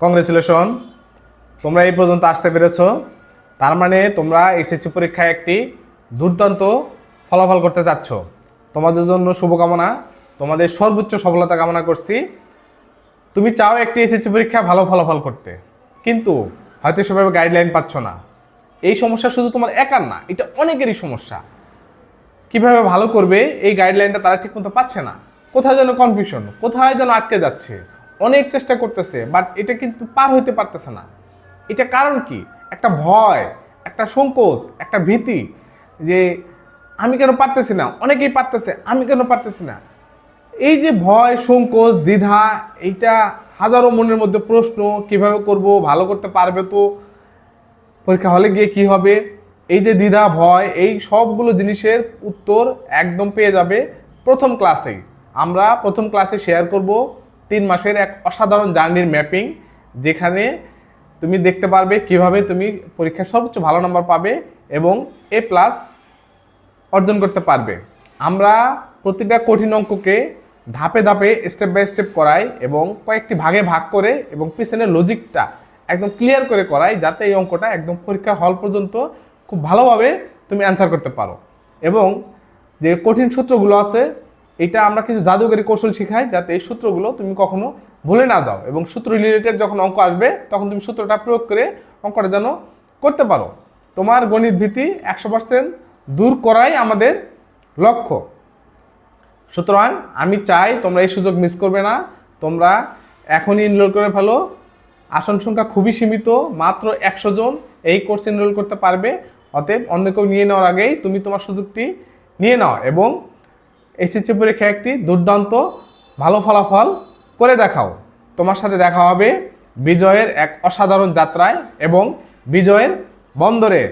Congratulation তোমরা এই পর্যন্ত আসতে পেরেছ। তার মানে তোমরা এসএসসি পরীক্ষায় একটি দুর্দান্ত ফলাফল করতে চাচ্ছ তোমাদের জন্য শুভকামনা। তোমাদের সর্বোচ্চ সফলতা কামনা করছি। তুমি চাও একটি এসএসসি পরীক্ষা ভালো ফলাফল করতে। কিন্তু হয়তো সেভাবে গাইডলাইন পাচ্ছ না। এই সমস্যা শুধু তোমার একার না, এটা অনেকেরই সমস্যা। কীভাবে ভালো করবে, এই গাইডলাইনটা তারা ঠিকমতো পাচ্ছে না। কোথায় যেন কনফিউশন কোথায় যেন আটকে যাচ্ছে। অনেক চেষ্টা করতেছে বাট এটা কিন্তু পার হইতে পারতেছে না। এটা কারণ কি? একটা ভয়, একটা সংকোচ, একটা ভীতি যে আমি কেন পারতেছি না? অনেকেই পারতেছে, আমি কেন পারতেছি না? এই যে ভয়, সংকোচ, দ্বিধা, এইটা হাজারো মনের মধ্যে প্রশ্ন, কীভাবে করব, ভালো করতে পারবে তো? পরীক্ষা হলে গিয়ে কি হবে? এই যে দ্বিধা, ভয়, এই সবগুলো জিনিসের উত্তর একদম পেয়ে যাবে প্রথম ক্লাসেই আমরা প্রথম ক্লাসে শেয়ার করব। তিন মাসের এক অসাধারণ জার্নির ম্যাপিং, যেখানে তুমি দেখতে পারবে কীভাবে তুমি পরীক্ষায় সর্বোচ্চ ভালো নম্বর পাবে এবং এ প্লাস অর্জন করতে পারবে। আমরা প্রতিটা কঠিন অঙ্ককে ধাপে ধাপে স্টেপ বাই স্টেপ করাই এবং কয়েকটি ভাগে ভাগ করে এবং পিছনের লজিকটা একদম ক্লিয়ার করে করাই, যাতে এই অঙ্কটা একদম পরীক্ষার হল পর্যন্ত খুব ভালোভাবে তুমি অ্যান্সার করতে পারো। এবং যে কঠিন সূত্রগুলো আছে এটা আমরা কিছু জাদুকরী কৌশল শেখাই যাতে এই সূত্রগুলো তুমি কখনো ভুলে না যাও এবং সূত্র রিলেটেড যখন অঙ্ক আসবে, তখন তুমি সূত্রটা প্রয়োগ করে অঙ্কটা যেন করতে পারো। তোমার গণিত ভীতি একশো পার্সেন্ট দূর করাই আমাদের লক্ষ্য। সুতরাং আমি চাই তোমরা এই সুযোগ মিস করবে না। তোমরা এখনই এনরোল করে ফেলো। আসন সংখ্যা খুবই সীমিত, মাত্র একশো জন এই কোর্স এনরোল করতে পারবে। অতএব অন্য কেউ নিয়ে নেওয়ার আগেই তুমি তোমার সুযোগটি নিয়ে নাও এবং এসএসসি পরীক্ষায় একটি দুর্দান্ত ভালো ফলাফল করে দেখাও। তোমার সাথে দেখা হবে বিজয়ের এক অসাধারণ যাত্রায় এবং বিজয়ের বন্দরে।